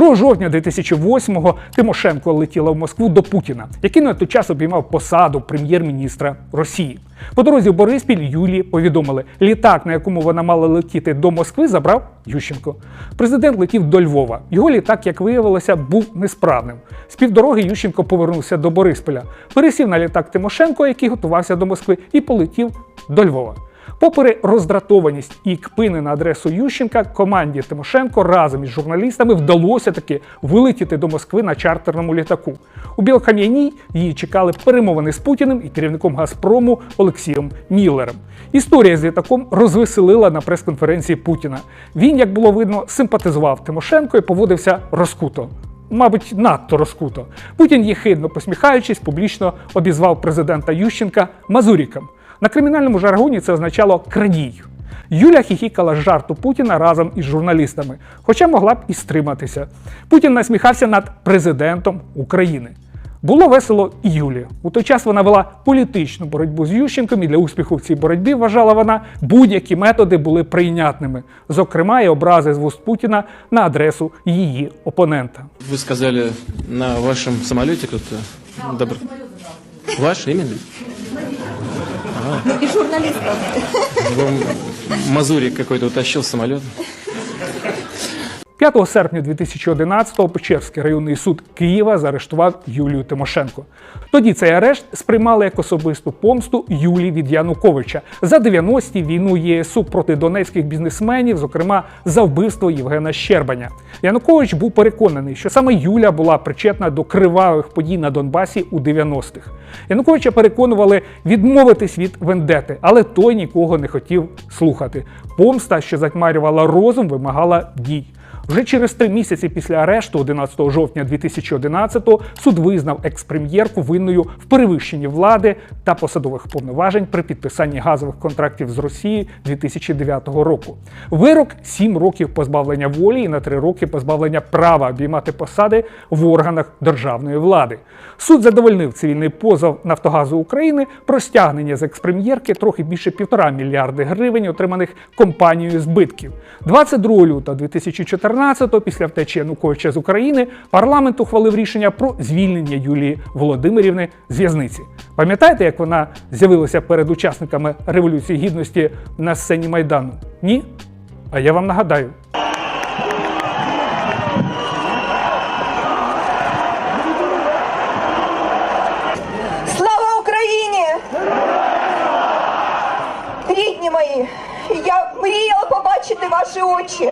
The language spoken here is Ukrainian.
2 жовтня 2008-го Тимошенко летіла в Москву до Путіна, який на той час обіймав посаду прем'єр-міністра Росії. По дорозі в Бориспіль Юлії повідомили, літак, на якому вона мала летіти до Москви, забрав Ющенко. Президент летів до Львова. Його літак, як виявилося, був несправним. З півдороги Ющенко повернувся до Борисполя, пересів на літак Тимошенко, який готувався до Москви, і полетів до Львова. Попри роздратованість і кпини на адресу Ющенка, команді Тимошенко разом із журналістами вдалося таки вилетіти до Москви на чартерному літаку. У Білокам'яній її чекали перемовини з Путіним і керівником Газпрому Олексієм Міллером. Історія з літаком розвеселила на прес-конференції Путіна. Він, як було видно, симпатизував Тимошенко і поводився розкуто. Мабуть, надто розкуто. Путін, єхидно посміхаючись, публічно обізвав президента Ющенка Мазуріком. На кримінальному жаргоні це означало крадій. Юля хіхікала з жарту Путіна разом із журналістами, хоча могла б і стриматися. Путін насміхався над президентом України. Було весело і Юлі. У той час вона вела політичну боротьбу з Ющенком, і для успіху в цій боротьбі вважала вона, будь-які методи були прийнятними, зокрема, і образи з вуст Путіна на адресу її опонента. Вы сказали, на вашем самолете кто-то добр... Ваш именно? И журналистов. Мазурик какой-то утащил самолет? 5 серпня 2011-го Печерський районний суд Києва заарештував Юлію Тимошенко. Тоді цей арешт сприймали як особисту помсту Юлії від Януковича за 90-ті війну ЄСУ проти донецьких бізнесменів, зокрема за вбивство Євгена Щербаня. Янукович був переконаний, що саме Юля була причетна до кривавих подій на Донбасі у 90-х. Януковича переконували відмовитись від вендети, але той нікого не хотів слухати. Помста, що затьмарювала розум, вимагала дій. Вже через три місяці після арешту, 11 жовтня 2011-го, суд визнав експрем'єрку винною в перевищенні влади та посадових повноважень при підписанні газових контрактів з Росією 2009 року. Вирок 7 років позбавлення волі і на 3 роки позбавлення права обіймати посади в органах державної влади. Суд задовольнив цивільний позов Нафтогазу України про стягнення з експрем'єрки трохи більше півтора мільярди гривень, отриманих компанією збитків. 22 лютого 2014-го, після втечі Януковича з України, парламент ухвалив рішення про звільнення Юлії Володимирівни з в'язниці. Пам'ятаєте, як вона з'явилася перед учасниками Революції Гідності на сцені Майдану? Ні? А я вам нагадаю. Слава Україні! Рідні мої! Я мріяла побачити ваші очі.